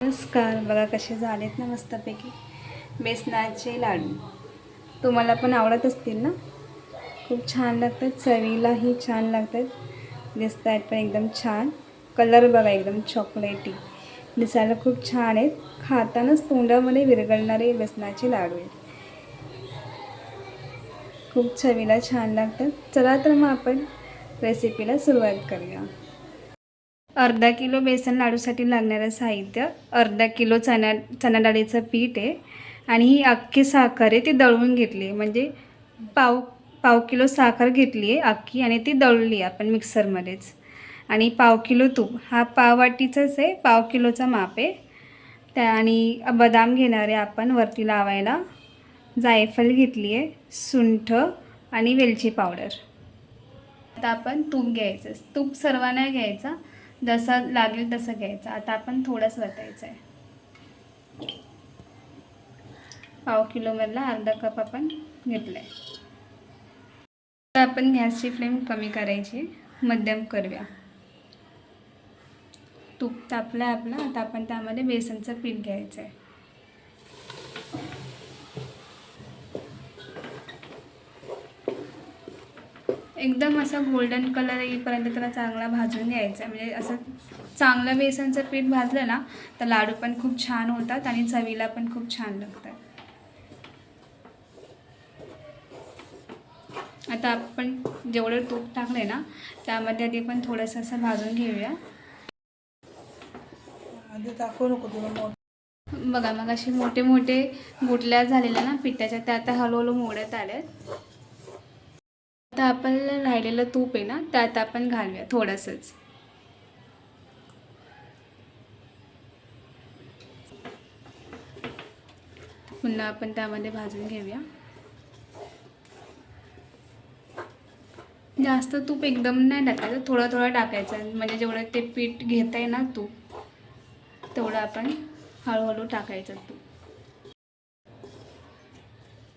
नमस्कार बघा कसे झालेत ना मस्तपैकी. बेसनाचे लाडू. तुम्हाला पण आवडत असतील ना? खूप छान लागतात चवीलाही छान लागतात. दिसत आहेत पण एकदम छान. कलर बघा एकदम चॉकलेटी दिसायला खूप छान आहेत. खातानाच तोंडामध्ये विरघळणारे बेसनाचे लाडू आहेत. खूप चवीला छान लागतात. चला तर मग आपण रेसिपीला सुरुवात करूया. अर्धा किलो बेसन लाडूसाठी लागणारं साहित्य अर्धा किलो चणा चणा डाळीचं पीठ आहे. आणि ही अख्खी साखर आहे ती दळून घेतली आहे. म्हणजे पाव पाव किलो साखर घेतली आहे अख्खी आणि ती दळली आहे आपण मिक्सरमध्येच. आणि पाव किलो तूप हा पाव वाटीचाच आहे पाव किलोचा माप आहे. त्या आणि बदाम घेणार आहे आपण वरती लावायला. जायफळ घेतली आहे सुंठ आणि वेलची पावडर. आता आपण तूप घ्यायचं तूप सर्वांना घ्यायचा. जसा लागेल तसं घ्यायचं. आता आपण थोडंच वतायचं आहे. पाव किलोमधला अर्धा कप आपण घेतला आहे आता आपण गॅसची फ्लेम कमी करायची. मध्यम करूया. तूप तापलं आपला. आपलं आता आपण त्यामध्ये बेसनचं पीठ घ्यायचं आहे एकदम असा गोल्डन कलर येईपर्यंत त्याला चांगला भाजून घ्यायचा म्हणजे असं चांगलं बेसनचं पीठ भाजलं ना तर लाडू पण खूप छान होतात आणि चवीला पण खूप छान लागतात. आता आपण जेवढं तूप टाकलं ना त्यामध्ये आधी पण थोडंसं असं भाजून घेऊया. आधी दाखवू नको तुला मोठ बघा मग असे मोठे मोठे गुटल्या झालेल्या ना पिठाच्या त्या आता हळूहळू मोडत आल्यात. आता आपण राहिलेलं तूप आहे ना त्यात आपण घालूया थोडंसंच. पुन्हा आपण त्यामध्ये भाजून घेऊया. जास्त तूप एकदम नाही टाकायचं थोडं थोडं टाकायचं. म्हणजे जेवढं ते पीठ घेत आहे ना तूप तेवढं आपण हळूहळू टाकायचं तूप.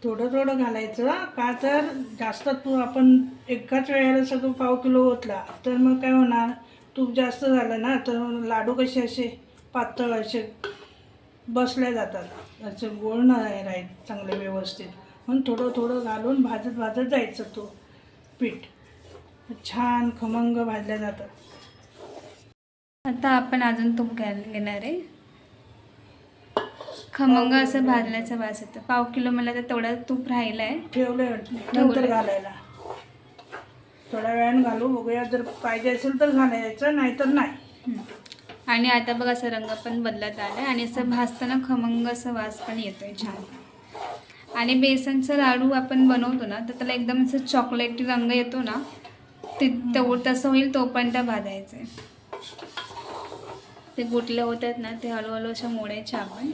थोडं थोडं घालायचं. का तर जास्त तू आपण एकाच वेळेला सगळं पाव किलो ओतला तर मग काय होणार? तूप जास्त झालं ना तर लाडू कसे असे पातळ असे बसले जातात. असे गोळ नाही राहील चांगले व्यवस्थित. म्हणून थोडं थोडं घालून भाजत भाजत जायचं तो पीठ. छान खमंग भाजल्या जातात. आता आपण अजून तूप घ्यायला घेणार आहे. खमंग असं भाजण्याचा वास येतं. पाव किलो मला तर तेवढं तूप राहिलं आहे ठेवले नंतर घालायला. थोड्या वेळाने घालू. बघूया जर पाहिजे असेल तर घालायचं नाहीतर नाही. आणि आता बघ असं रंग पण बदलत आला आहे आणि असं भाजताना खमंग असं वास पण येतोय छान. आणि बेसनचं लाडू आपण बनवतो ना तर त्याला एकदम असं चॉकलेटी रंग येतो ना ते तेवढं तसं होईल तोपर्यंत भाजायचं आहे ते गुटले होतात ना ते हळूहळू असं मोडायचे आपण.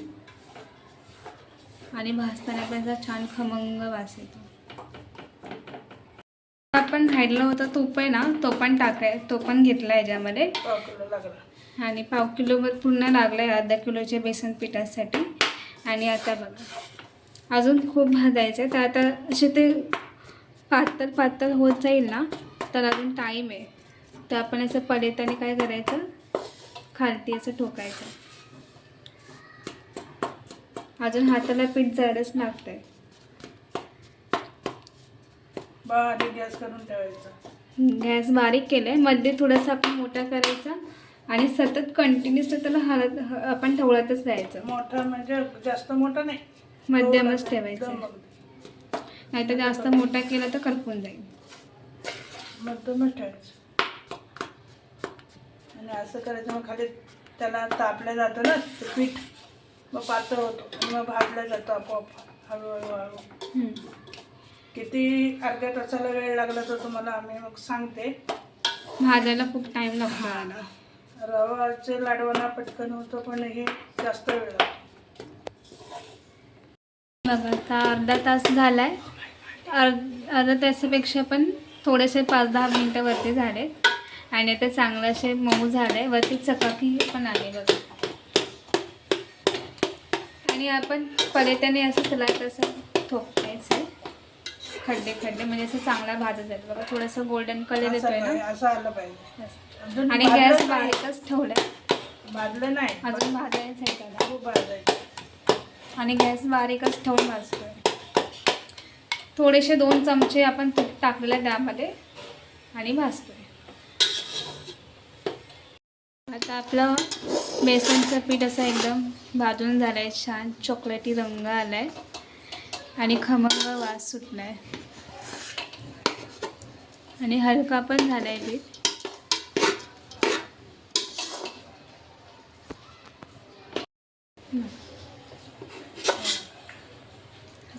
आणि भाजताना पण असा छान खमंग वास येतो. आपण राहिलं होतं तूप आहे ना तो पण टाकाय तो पण घेतला किलो लागला. आणि पाव किलोवर पूर्ण लागलं आहे अर्धा किलोच्या बेसन पिठासाठी. आणि आता बघा अजून खूप भाजायचं आहे तर आता असे ते पातळ पातळ होत जाईल ना तर अजून टाईम आहे. तर आपण असं पडेताने काय करायचं? खालती असं ठोकायचं. अजून हाताला पीठ जडच लागतंय. बारीक गॅस करून ठेवायचा. गॅस बारीक केलं आहे मध्ये थोडंसं आपण मोठा करायचा आणि सतत कंटिन्युअस त्याला हलत आपण ठेवळतच राहायचं मोठा म्हणजे जास्त मोठा नाही. मध्यमच ठेवायचं. एकदम नाही तर जास्त मोठा केला तर करपून जाईल. मध्यमच ठेवायचं. आणि असं करायचं मग खाली त्याला तापलं जातं ना ते पीठ. मग पातळ होतो. आणि मग भाजलं जातं आपोआप हळूहळू हळू. किती अर्ध्या तासाला वेळ लागला तर तुम्हाला आम्ही मग सांगते. भाजायला खूप टाइम लागतो. रवाचे लाडवांना पटकन होतं पण हे जास्त वेळ लागतो. बघा आता अर्धा तास झालाय. अर्ध अर्धा तासापेक्षा पण थोडेसे पाच दहा मिनटं वरती झाले आणि आता चांगलं असे मऊ झाले वरती चकाकी पण आले बघा. आणि आपण पलेत्याने असं सलाड असं ठोकायचं. खड्डे खड्डे म्हणजे असं चांगला भाजत जाईल बघा थोडंसं गोल्डन कलर येतोय ना? असं आलं पाहिजे. आणि गॅस नाही. बारीकच ठेवलाय. भाजलं नाही. अजून भाजायचं. आहे आणि गॅस बारीकच ठेवून भाजतोय. थोडेसे दोन चमचे आपण तूप टाकलेलं आहे त्यामध्ये आणि भाजतोय. आता आपलं बेसनचं पीठ असं एकदम भाजून झालं आहे छान चॉकलेटी रंग आला आहे आणि खमंग वास सुटला आहे आणि हलका पण झाला आहे पीठ.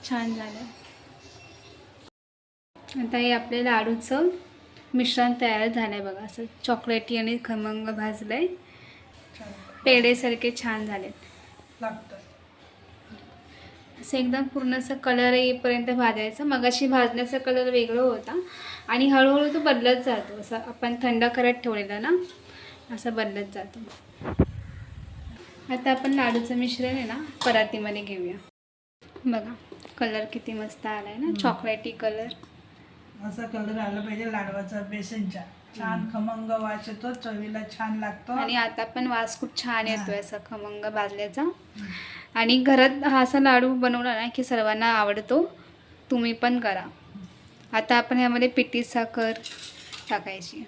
छान झालं आता हे आपल्या लाडूचं मिश्रण तयार झालं आहे बघा असं चॉकलेटी आणि खमंग भाजलं आहे पेढेसारखे छान झालेत असं एकदम पूर्ण असं कलर येईपर्यंत भाजायचं. मगाशी भाजण्याचा कलर वेगळं होता. आणि हळूहळू तो बदलत जातो. असं आपण थंड करत ठेवलेला ना असं बदलत जातो. आता आपण लाडूचं मिश्रण आहे ना परातीमध्ये घेऊया. बघा कलर किती मस्त आला आहे ना चॉकलेटी कलर असा कलर आला पाहिजे लाडवाचा बेसनच्या छान खमंग वास येतो चवीला छान लागतो. आणि आता पण वास खूप छान येतोय असा खमंग भाजल्याचा. आणि घरात हा असा लाडू बनवला ना की सर्वांना आवडतो तुम्ही पण करा. आता आपण ह्यामध्ये पिठी साखर टाकायची.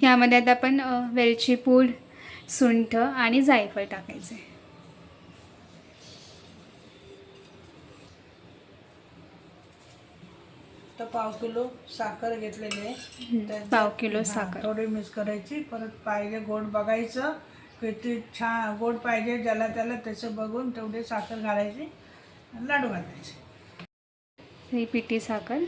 ह्यामध्ये आता आपण वेलची पूड सुंठ आणि जायफळ टाकायचे पाव किलो साखर घेतलेली आहे. त्यात- पाव किलो हा, साखर. थोडी मिक्स करायची. परत पाहिजे गोड बघायचं. किती छान गोड पाहिजे ज्याला त्याला त्याचं बघून तेवढी साखर घालायची आणि लाडू घालायचे. ही पिठी साखर.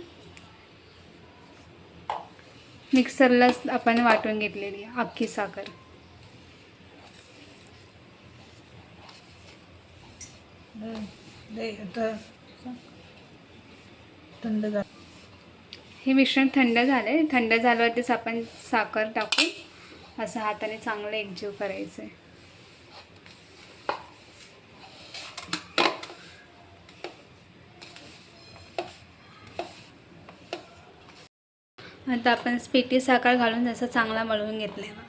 मिक्सरलाच आपण वाटून घेतलेली आहे, अख्खी साखर. दे- दे आता. थंड झालं. हे मिश्रण थंड झालं आहे थंड झाल्यावरतीच आपण साखर टाकून असं हाताने चांगलं एकजीव करायचं आहे आता आपण स्पिटी साखर घालून जसं चांगला मळवून घेतला आहे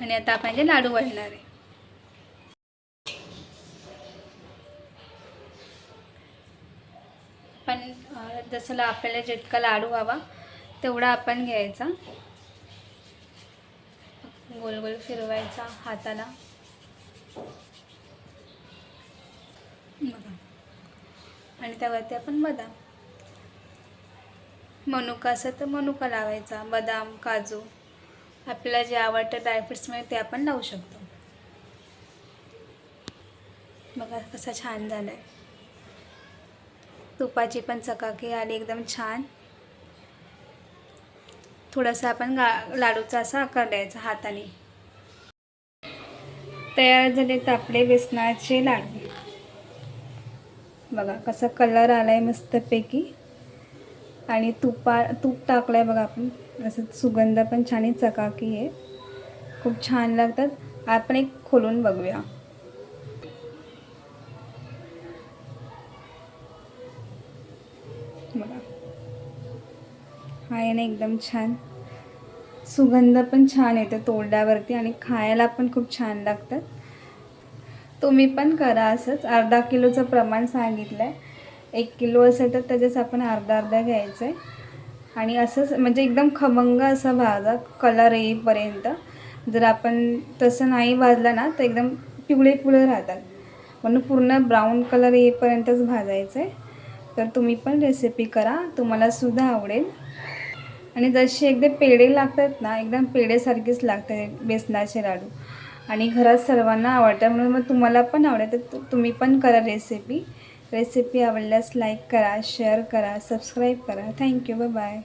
आणि आता आपण जे लाडू वळणार आहे पण अं, जसं ला- आपल्याला जितका लाडू हवा तेवढा आपण घ्यायचा. गोल गोल फिरवायचा हाताला. बघा. आणि त्यावरती आपण बदाम. मनुका असं तर मनुका लावायचा बदाम काजू. आपल्याला जे आवडतं ड्रायफ्रुट्समध्ये ते आपण लावू शकतो. बघा कसा छान झाला आहे तुपाची पण चकाकी आली एकदम छान. थोडासा आपण गा लाडूचा असा आकार द्यायचा हाताने. तयार झालेत आपले बेसनाचे लाडू. बघा कसा कलर आला आहे मस्तपैकी. आणि तुपा तूप टाकलं आहे बघा आपण. असं सुगंध पण छान आहे चकाकी आहे. खूप छान लागतात. आपण एक खोलून बघूया. बघा हा आहे ना एकदम छान. सुगंध पण छान येतो तोडल्यावरती आणि खायला पण खूप छान लागतात. तुम्ही पण करा असंच. अर्धा किलोचं प्रमाण सांगितलं आहे एक किलो असेल तर त्याच्याच आपण अर्धा अर्धा घ्यायचं आहे आणि असंच म्हणजे एकदम खमंग असा भाजा कलर येईपर्यंत. जर आपण तसं नाही भाजलं ना तर एकदम पिवळे पिवळे राहतात. म्हणून पूर्ण ब्राऊन कलर येईपर्यंतच भाजायचं आहे तर तुम्ही पण रेसिपी करा. तुम्हाला सुद्धा आवडेल. आणि जसे एकदा पेढे लागतात ना एकदम पेढेसारखेच लागते बेसनाचे लाडू. आणि घरात सर्वांना आवडतात म्हणून मग तुम्हाला पण आवडेल तर तुम्ही पण करा रेसिपी रेसिपी आवडल्यास लाईक करा शेअर करा सबस्क्राईब करा. Thank you bye